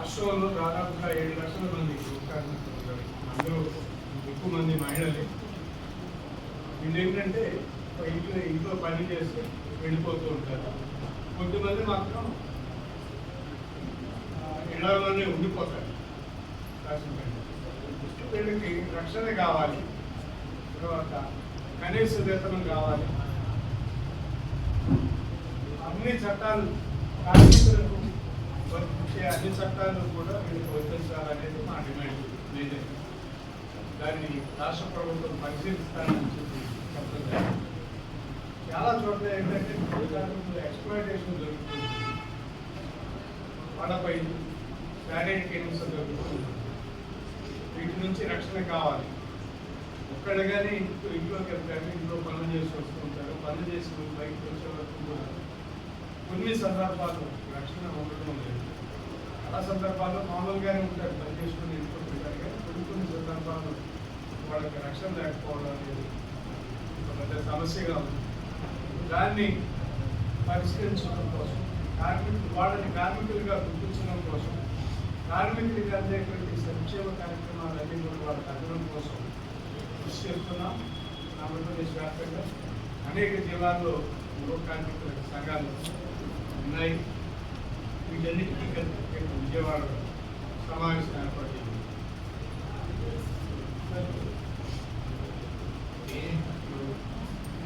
దాదాపుగా ఏడు లక్షల మంది అందులో ఎక్కువ మంది మహిళలే. వీళ్ళు ఏంటంటే ఇంట్లో ఇంట్లో పని చేసి వెళ్ళిపోతూ ఉంటారు. కొంతమంది మాత్రం ఆ, ఇళ్ళలోనే ఉండిపోతారు. కాసేపు. వీళ్ళకి రక్షణ కావాలి. తర్వాత కనీస వేతనం కావాలి. అన్ని చట్టాలు కార్మికులకు వచ్చే అన్ని చట్టాలను కూడా వీళ్ళకి వర్తించాలనేది మా డిమాండ్. మీదే దాన్ని రాష్ట్ర ప్రభుత్వం పరిశీలిస్తానని చెప్పి చెప్పడం చాలా చోట్ల ఏంటంటే కార్మికులు ఎక్స్ప్లాయిటేషన్ జరుగుతుంది. వాళ్ళపై శారీరక హింస జరుగుతుంది. వీటి నుంచి రక్షణ కావాలి. ఒక్కడగానే కానీ ఇంట్లో ఇంట్లోకి వెళ్తారు ఇంట్లో పనులు చేసి వస్తుంటారు పనులు చేసి బయటకు వచ్చే వరకు కొన్ని సందర్భాల్లో రక్షణ ఉండటం లేదు. ఆ సందర్భాల్లో మామూలుగానే ఉంటారు పని చేసుకుని ఇంట్లో కానీ కొన్ని కొన్ని సందర్భాల్లో వాళ్ళకి రక్షణ లేకపోవడం అనేది ఒక పెద్ద సమస్యగా ఉంది. దాన్ని పరిష్కరించడం కోసం కార్మికులు వాళ్ళని కార్మికులుగా గుర్తించడం కోసం కార్మికులకి అందేటువంటి సంక్షేమ కార్యక్రమాలన్నీ కూడా వాళ్ళకి అందడం కోసం కృషి చేస్తున్నాం. ఆంధ్రప్రదేశ్ వ్యాప్తంగా అనేక జిల్లాల్లో గృహ కార్మికుల సంఘాలు ఉన్నాయి. వీటన్నిటికీ కలిపి విజయవాడ సమావేశం ఏర్పాటు చేయండి.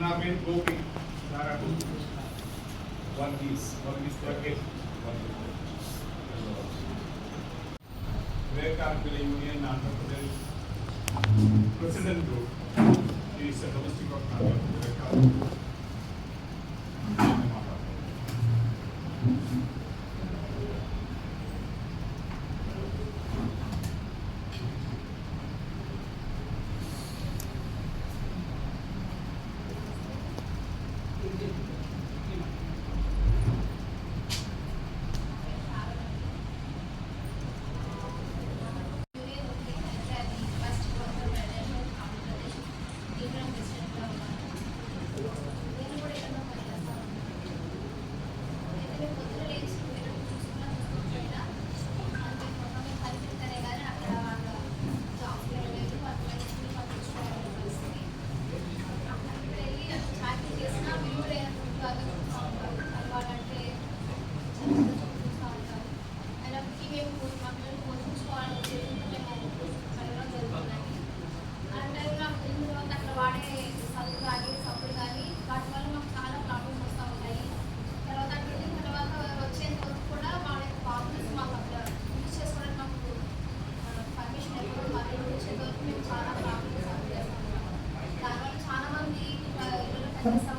నా పేరు Gopi Narayana One piece, one piece packet, one Vivekananda union Andhra Pradesh president is domestic of Vivekananda Vamos